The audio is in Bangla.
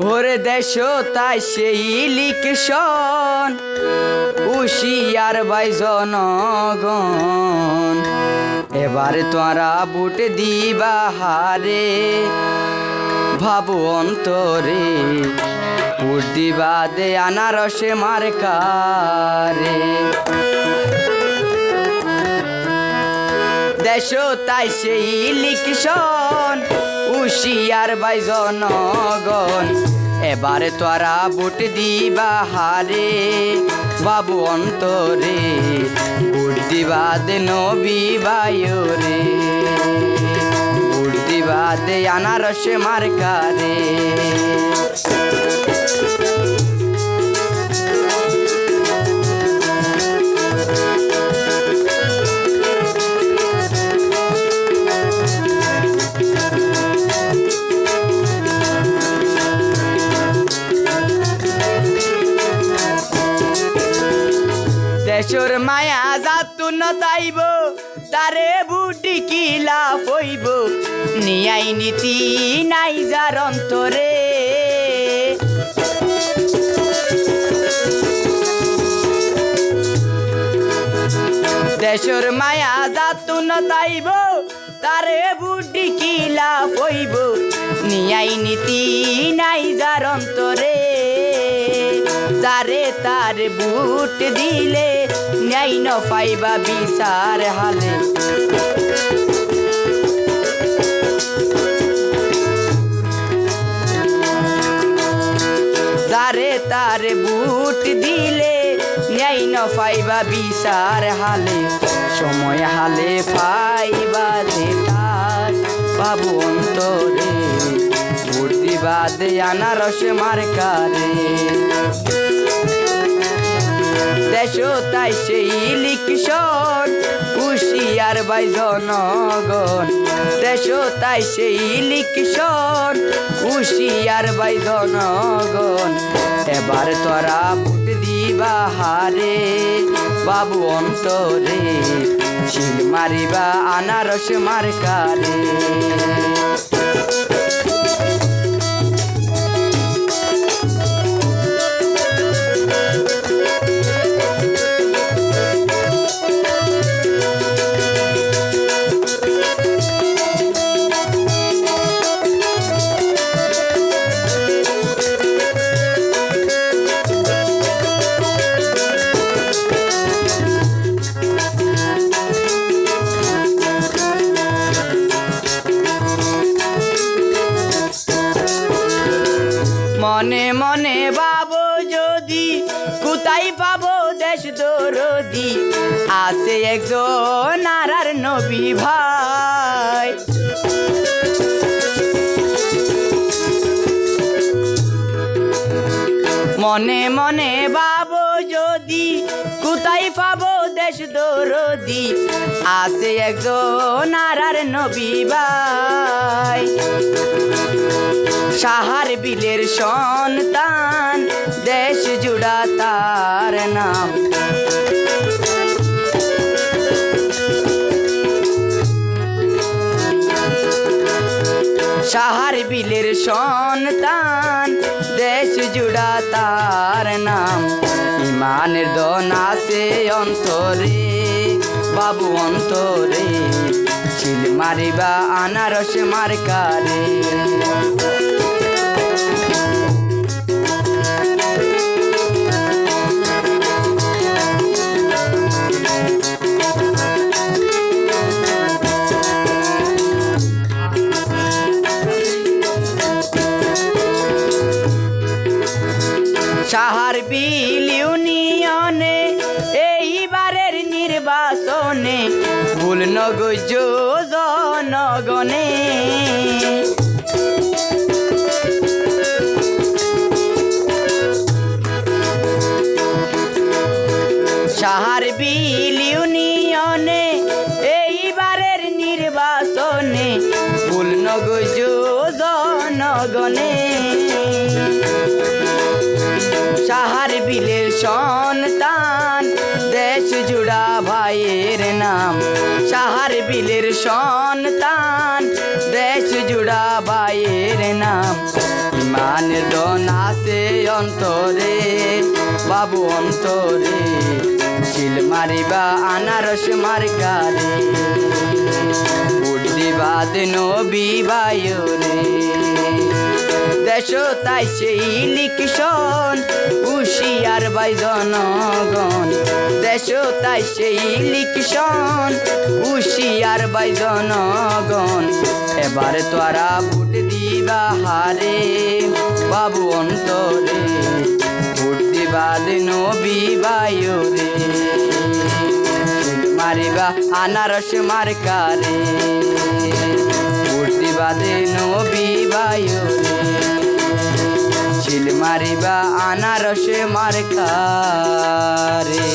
ওরে দেশ, তাই সেই লিখশন উশিয়ার বাই জনগণ। এবারে তোরা বুট দিবা হারে, ভাবু অন্তরে। বুট দিবা দে আনারসে মার্কারে। দেশ, তাই সেই লিখশন উশিয়ার বাই জনগণ, এবারে তোরা বুট দিবা হারে। বাবু অন্তরে বুট দিবা দে নবী বায়ুরে। বুট দিবা দে আনারসে মার্কারে। দেশর মায়া যাতু ন তাইব, তারে বুটি কিলা পইব নিয়াই নীতি নাই যার অন্তরে। দেশর মায়া যাতু ন তাইব, তারে বুটি কিলা পইব নিয়াই নীতি নাই যার অন্তরে। তারে তার বুট দিলে ন্যায় ন পাইবা বিচার হালে তারে তার বুট দিলে ন্যায় ন পাইবা বিচার হালে সময় হালে পাইবা যে তার বাবু অন্তরে বুট দিবা দে আনারস মার্কারে দেশ তাই সেই লিখশন হুশিয়ার বাই জনগণ। দেশ তাই সেই লিখশন হুশিয়ার বাই জনগণ। এবার তোরা ভোট দিবা হারে, বাবু অন্তরে, শিল মারিবা আনারস মার্কারে। মনে মনে বাবো যদি, কোথায় পাবো দেশ দরদি? আছে একজন আর নবী ভাই। মনে মনে বাবো যদি, কোথায় পাবো দেশ দরদি। আছে একজন আর নবী ভাই। সাহার বিলের সন্তান, দেশ জুড়া তার নাম। সাহার বিলের সন্তান, দেশ জুড়া তার নাম। ইমানের দন আছে অন্তরে বাবু অন্তরে। চিল মারিবা আনারস মার্কারে। সাহার বিল ইউনিয়নে, এইবারের নির্বাচনে ভুল নগজ জনগণে। সাহার বিল ইউনিয়নে, এইবারের নির্বাচনে ভুল নগজ জনগণে। সন্তান দেশ জুড়া ভাইয়ের নাম। সাহার বিলের সন্তান দেশ জুড়া ভাইয়ের নাম। ইমানের দন আছে অন্তরে, বাবু অন্তরে। শিল মারিবা, আনারস মার্কারে। বুদ্ধিবাদ নবী বায়ুরে দেশ, তাই সেই লিখিশন হুশিয়ার বাই জনগণ। দেশ, তাই সেই লিখিশন হুশিয়ার বাই জনগণ। এবার তোরা ভোট দিবা হারে, বাবু অন্তরে। ভোট দিবা নবী বায়ুরে মারিবা আনারস মার্কারে। বাদে নবী ছিল মারিবা আনারসে মার্কা রে